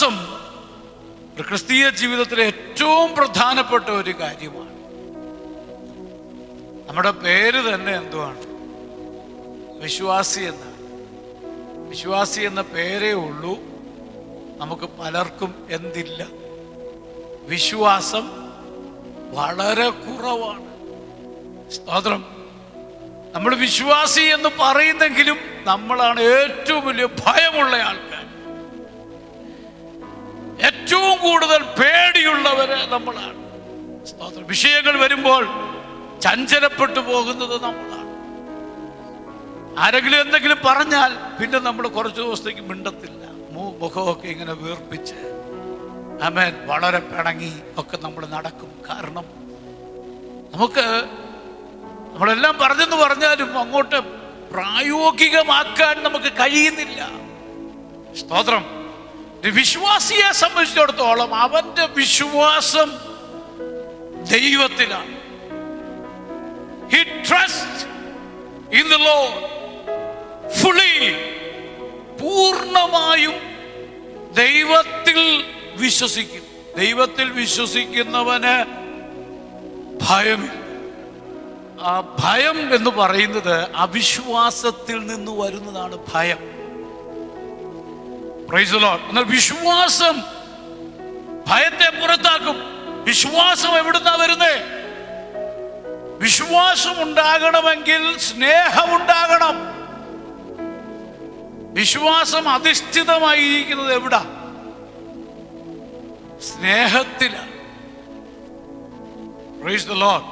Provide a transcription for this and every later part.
ഒരു ക്രിസ്തീയ ജീവിതത്തിലെ ഏറ്റവും പ്രധാനപ്പെട്ട ഒരു കാര്യമാണ്. നമ്മുടെ പേര് തന്നെ എന്തുവാണ്? വിശ്വാസി എന്നാണ്. വിശ്വാസി എന്ന പേരേ ഉള്ളൂ. നമുക്ക് പലർക്കും എന്തില്ല. വിശ്വാസം വളരെ കുറവാണ്. സ്തോത്രം. നമ്മൾ വിശ്വാസി എന്ന് പറയുന്നെങ്കിലും നമ്മളാണ് ഏറ്റവും വലിയ ഭയമുള്ള ആൾക്കാർ. ഏറ്റവും കൂടുതൽ പേടിയുള്ളവര് നമ്മളാണ്. വിഷയങ്ങൾ വരുമ്പോൾ ചഞ്ചലപ്പെട്ടു പോകുന്നത് നമ്മളാണ്. ആരെങ്കിലും എന്തെങ്കിലും പറഞ്ഞാൽ പിന്നെ നമ്മൾ കുറച്ച് ദിവസത്തേക്ക് മിണ്ടത്തില്ല. മുഖമൊക്കെ ഇങ്ങനെ വീർപ്പിച്ച്. അമേൻ വളരെ പിണങ്ങി ഒക്കെ നമ്മൾ നടക്കും. കാരണം നമുക്ക് നമ്മളെല്ലാം പറഞ്ഞെന്ന് പറഞ്ഞാലും അങ്ങോട്ട് പ്രായോഗികമാക്കാൻ നമുക്ക് കഴിയുന്നില്ല. സ്തോത്രം. വിശ്വാസിയെ സംബന്ധിച്ചിടത്തോളം അവന്റെ വിശ്വാസം ദൈവത്തിലാണ്. He trust in the law fully പൂർണമായും ദൈവത്തിൽ വിശ്വസിക്കും ദൈവത്തിൽ വിശ്വസിക്കുന്നവന് ഭയമില്ല. ആ ഭയം എന്ന് പറയുന്നത് അവിശ്വാസത്തിൽ നിന്ന് വരുന്നതാണ് ഭയം. എന്നാൽ വിശ്വാസം ഭയത്തെ പുറത്താക്കും. വിശ്വാസം എവിടുന്നാ വരുന്നേ? വിശ്വാസം ഉണ്ടാകണമെങ്കിൽ സ്നേഹമുണ്ടാകണം. വിശ്വാസം അധിഷ്ഠിതമായിരിക്കുന്നത് എവിടാ? സ്നേഹത്തിലാണ് Praise the Lord.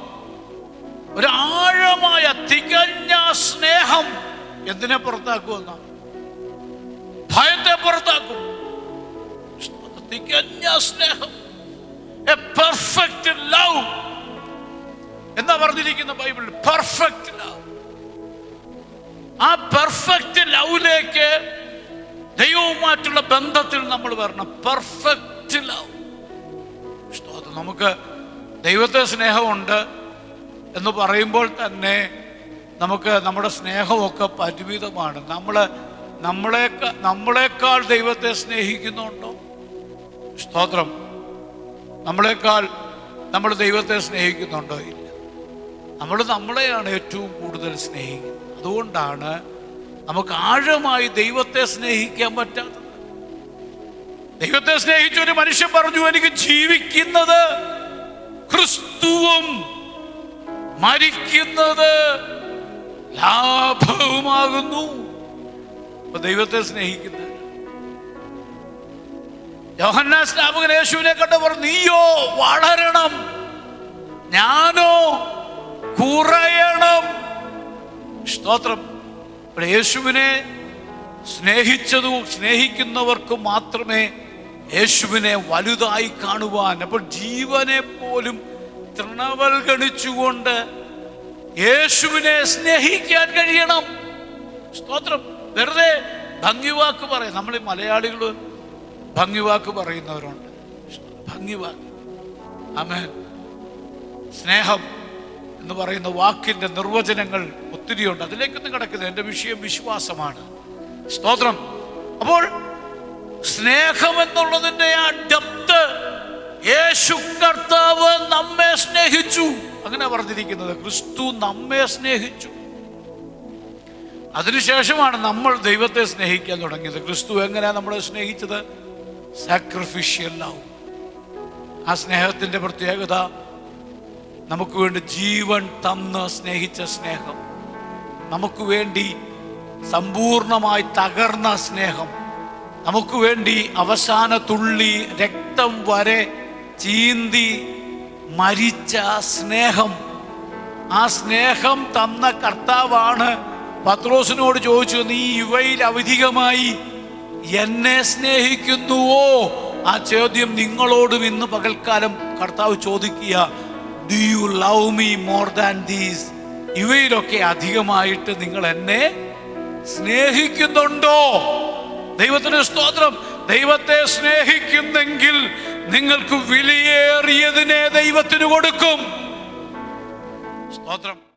ഒരു ആഴമായ തികഞ്ഞ സ്നേഹം എന്തിനെ പുറത്താക്കുമെന്ന ഭയത്തെ പുറത്താക്കും. തികഞ്ഞ സ്നേഹം. എ പെർഫെക്റ്റ് ലവ് എന്നാ പറഞ്ഞിരിക്കുന്ന ബൈബിളിൽ? പെർഫെക്റ്റ് ലവ് ആ പെർഫെക്റ്റ് ലവിലേക്ക് ദൈവവുമായിട്ടുള്ള ബന്ധത്തിൽ നമ്മൾ വരണം. പെർഫെക്റ്റ് ലവ് സ്തോത്രം നമുക്ക് ദൈവത്തെ സ്നേഹമുണ്ട് എന്ന് പറയുമ്പോൾ തന്നെ നമുക്ക് നമ്മുടെ സ്നേഹമൊക്കെ പരിമിതമാണ്. നമ്മൾ നമ്മളെക്കാൾ നമ്മളെക്കാൾ ദൈവത്തെ സ്നേഹിക്കുന്നുണ്ടോ? സ്തോത്രം. നമ്മളെക്കാൾ നമ്മൾ ദൈവത്തെ സ്നേഹിക്കുന്നുണ്ടോ? ഇല്ല. നമ്മൾ നമ്മളെയാണ് ഏറ്റവും കൂടുതൽ സ്നേഹിക്കുന്നത്. അതുകൊണ്ടാണ് നമുക്ക് ആഴമായി ദൈവത്തെ സ്നേഹിക്കാൻ പറ്റാത്തത്. ദൈവത്തെ സ്നേഹിച്ച ഒരു മനുഷ്യൻ പറഞ്ഞു എനിക്ക് ജീവിക്കുന്നത് ക്രിസ്തുവും മരിക്കുന്നത് ലാഭവുമാകുന്നു. അപ്പൊ ദൈവത്തെ സ്നേഹിക്കുന്നത് യോഹന്നാ സ്നാപകൻ യേശുവിനെ കണ്ട പറഞ്ഞു നീയോ വളരണം ഞാനോ കുറയണം. സ്തോത്രം. യേശുവിനെ സ്നേഹിച്ചതു സ്നേഹിക്കുന്നവർക്ക് മാത്രമേ യേശുവിനെ വലുതായി കാണുവാൻ അപ്പോൾ ജീവനെ പോലും തൃണവൽഗണിച്ചുകൊണ്ട് യേശുവിനെ സ്നേഹിക്കാൻ കഴിയണം. സ്തോത്രം. വെറുതെ ഭംഗിവാക്ക് പറയും. നമ്മൾ ഈ മലയാളികൾ ഭംഗിവാക്ക് പറയുന്നവരുണ്ട്. ഭംഗിവാക്ക്. ആമേൻ. സ്നേഹം എന്ന് പറയുന്ന വാക്കിന്റെ നിർവചനങ്ങൾ ഒത്തിരിയുണ്ട് അതിലേക്കൊന്നും കിടക്കുന്നത് എന്റെ വിഷയം വിശ്വാസമാണ്. സ്തോത്രം. അപ്പോൾ സ്നേഹം എന്നുള്ളതിന്റെ ആ ഡെപ്ത് യേശു കർത്താവ് നമ്മെ സ്നേഹിച്ചു. അങ്ങനെ പറഞ്ഞിരിക്കുന്നത്. ക്രിസ്തു നമ്മെ സ്നേഹിച്ചു. അതിനുശേഷമാണ് നമ്മൾ ദൈവത്തെ സ്നേഹിക്കാൻ തുടങ്ങിയത്. ക്രിസ്തു എങ്ങനെയാണ് നമ്മളെ സ്നേഹിച്ചത്? സാക്രിഫിഷ്യൽ ലവ് ആ സ്നേഹത്തിന്റെ പ്രത്യേകത നമുക്ക് വേണ്ടി ജീവൻ തന്ന് സ്നേഹിച്ച സ്നേഹം. നമുക്ക് വേണ്ടി സമ്പൂർണമായി തകർന്ന സ്നേഹം. നമുക്ക് വേണ്ടി അവസാന തുള്ളി രക്തം വരെ ചീന്തി മരിച്ച സ്നേഹം. ആ സ്നേഹം തന്ന കർത്താവാണ് പത്രോസിനോട് ചോദിച്ചു നീ ഇവയിൽ അവധികമായി എന്നെ സ്നേഹിക്കുന്നുവോ? ആ ചോദ്യം നിങ്ങളോടും ഇന്ന് പകൽക്കാലം കർത്താവ് ചോദിക്കുക do you love me more than these ഇവയിലൊക്കെ അധികമായിട്ട് നിങ്ങൾ എന്നെ സ്നേഹിക്കുന്നുണ്ടോ? ദൈവത്തിന് സ്തോത്രം. ദൈവത്തെ സ്നേഹിക്കുന്നെങ്കിൽ നിങ്ങൾക്ക് വിലയേറിയതിനെ ദൈവത്തിന് കൊടുക്കും. സ്തോത്രം.